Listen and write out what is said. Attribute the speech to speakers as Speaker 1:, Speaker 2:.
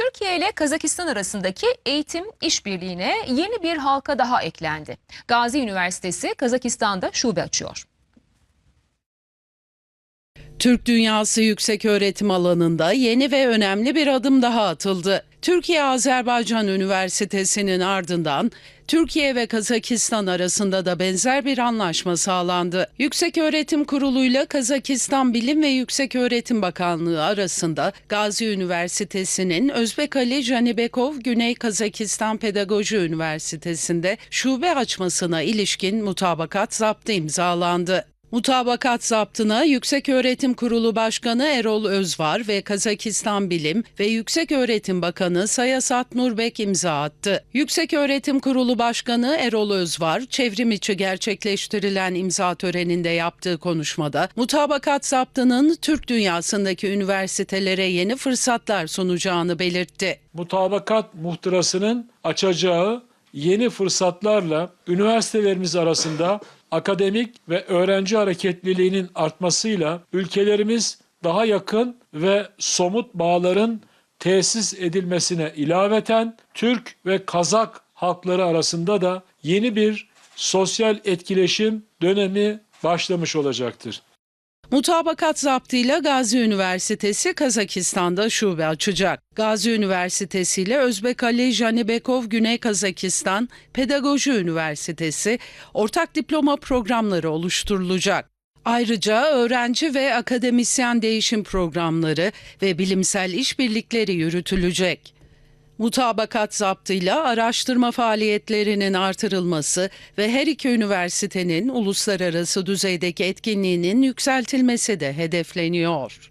Speaker 1: Türkiye ile Kazakistan arasındaki eğitim işbirliğine yeni bir halka daha eklendi. Gazi Üniversitesi Kazakistan'da şube açıyor.
Speaker 2: Türk dünyası yüksek öğretim alanında yeni ve önemli bir adım daha atıldı. Türkiye Azerbaycan Üniversitesi'nin ardından Türkiye ve Kazakistan arasında da benzer bir anlaşma sağlandı. Yüksek Öğretim Kurulu'yla Kazakistan Bilim ve Yüksek Öğretim Bakanlığı arasında Gazi Üniversitesi'nin Özbek Ali Janibekov Güney Kazakistan Pedagoji Üniversitesi'nde şube açmasına ilişkin mutabakat zaptı imzalandı. Mutabakat zaptına Yükseköğretim Kurulu Başkanı Erol Özvar ve Kazakistan Bilim ve Yükseköğretim Bakanı Sayasat Nurbek imza attı. Yükseköğretim Kurulu Başkanı Erol Özvar, çevrim içi gerçekleştirilen imza töreninde yaptığı konuşmada mutabakat zaptının Türk dünyasındaki üniversitelere yeni fırsatlar sunacağını belirtti.
Speaker 3: mutabakat muhtırasının açacağı yeni fırsatlarla üniversitelerimiz arasında akademik ve öğrenci hareketliliğinin artmasıyla ülkelerimiz daha yakın ve somut bağların tesis edilmesine ilaveten Türk ve Kazak halkları arasında da yeni bir sosyal etkileşim dönemi başlamış olacaktır.
Speaker 2: Mutabakat zaptıyla Gazi Üniversitesi Kazakistan'da şube açacak. Gazi Üniversitesi ile Özbek Ali Janibekov Güney Kazakistan Pedagoji Üniversitesi ortak diploma programları oluşturulacak. Ayrıca öğrenci ve akademisyen değişim programları ve bilimsel işbirlikleri yürütülecek. Mutabakat zaptıyla araştırma faaliyetlerinin artırılması ve her iki üniversitenin uluslararası düzeydeki etkinliğinin yükseltilmesi de hedefleniyor.